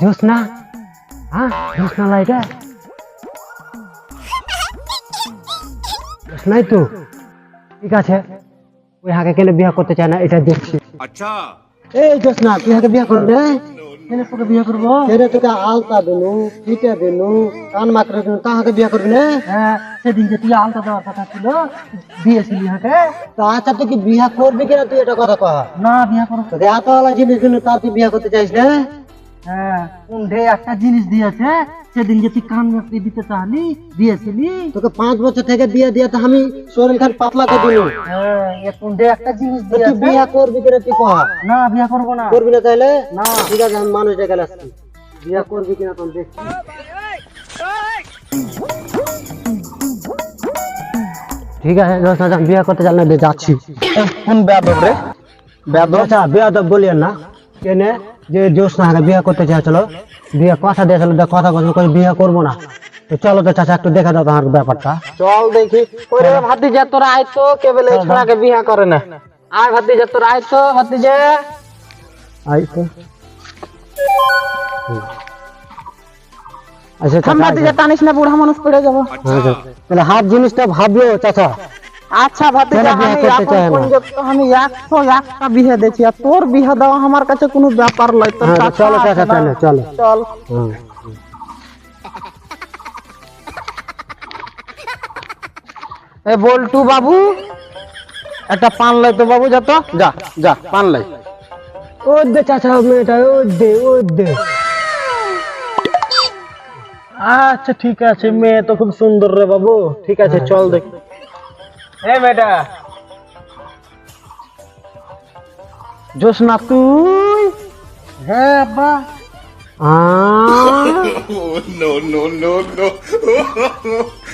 জ্যোৎস্না হ্যাঁ জ্যোৎস্না লাইটা জ্যোৎস্নাই তো। ঠিক আছে। ওই হাকে কেন বিয়ে করতে চায় না এটা দেখছি। আচ্ছা। এই জ্যোৎস্না তুই হাকে বিয়ে করবে কেন তোকে বিয়ে করব? তোকে আলতা দেনু ফিটা দিনু কান মাকড়ে দিনু তাহাকে বিয়ে করবি না? হ্যাঁ। সেদিন যে তুই আলতা দেওয়ার কথা ছিল দিয়েছিলি হাকে তা আচ্ছা তুই কি বিয়া করবি কিনা তুই এটা কথা কহ? না বিয়ে করব তোকে এতওয়ালা জিনিস দিনু তার তুই বিয়ে করতে চাইছ না? হ্যাঁ কুণ্ঠে একটা জিনিস দিয়েছে সেদিন যে তুই কান মাকড়ি দিতে চাহলি দিয়েছিলি তোকে পাঁচ বছর থেকে দিয়ে দিয়ে তো আমি শরীর খান পাতলা করে দিল হ্যাঁ এ কুণ্ঠে একটা জিনিস দিয়েছে তুই বিয়ে করবি কিনা তুই কহ? না বিয়ে করব না। করবি না তাইলে? না। ঠিক আছে আমি মানুষ ডেকে আসছি। বিয়ে করবি কিনা তখন দেখছি। ঠিক আছে বিয়ে করতে চাল না যাচ্ছি। কোন বেয়াদব রে? বেয়াদব? আচ্ছা বিয়ে বলিয়েন না। কেনে? যে জ্যোৎস্না হাকে বিয়ে করতে চাইছিল বিয়ে কথা দিয়েছিল কথা কথা করে বিয়ে করব না। তো চলো তো চাচা একটু দেখে দাও তোমার ব্যাপারটা। চল দেখি। ওরে ভাতিজা তোরা আয় তো কেবল এই ছোড়াকে বিয়া করে না। আয় ভাতিজা তোরা আয় তো ভাতিজা। আই তো। আচ্ছা থাম চাচা টানিস না বুড়া মানুষ পড়ে যাব। আচ্ছা। হাফ জিনিসটা ভাবলো চাচা। আচ্ছা ভাতিজা আমি করতে এখন চায় না? পর্যন্ত আমি একশো একটা বিয়ে দিয়েছি আর তোর দেওয়া আমার কাছে কোনো ব্যাপার নয় তোর হ্যাঁ, চাচা চলো আছে চাচা না? তাহলে চলো। চল। এ বল্টু বাবু একটা পান লাই তো বাবু যা তো। যা যা পান লাই। ও দে চাচা মেয়েটা ও দে ও দে। আচ্ছা ঠিক আছে মেয়ে তো খুব সুন্দর রে বাবু। ঠিক আছে চল দেখি। এ মেয়েটা জোসনা তুই? হ্যাঁ আব্বা। আ? No no no no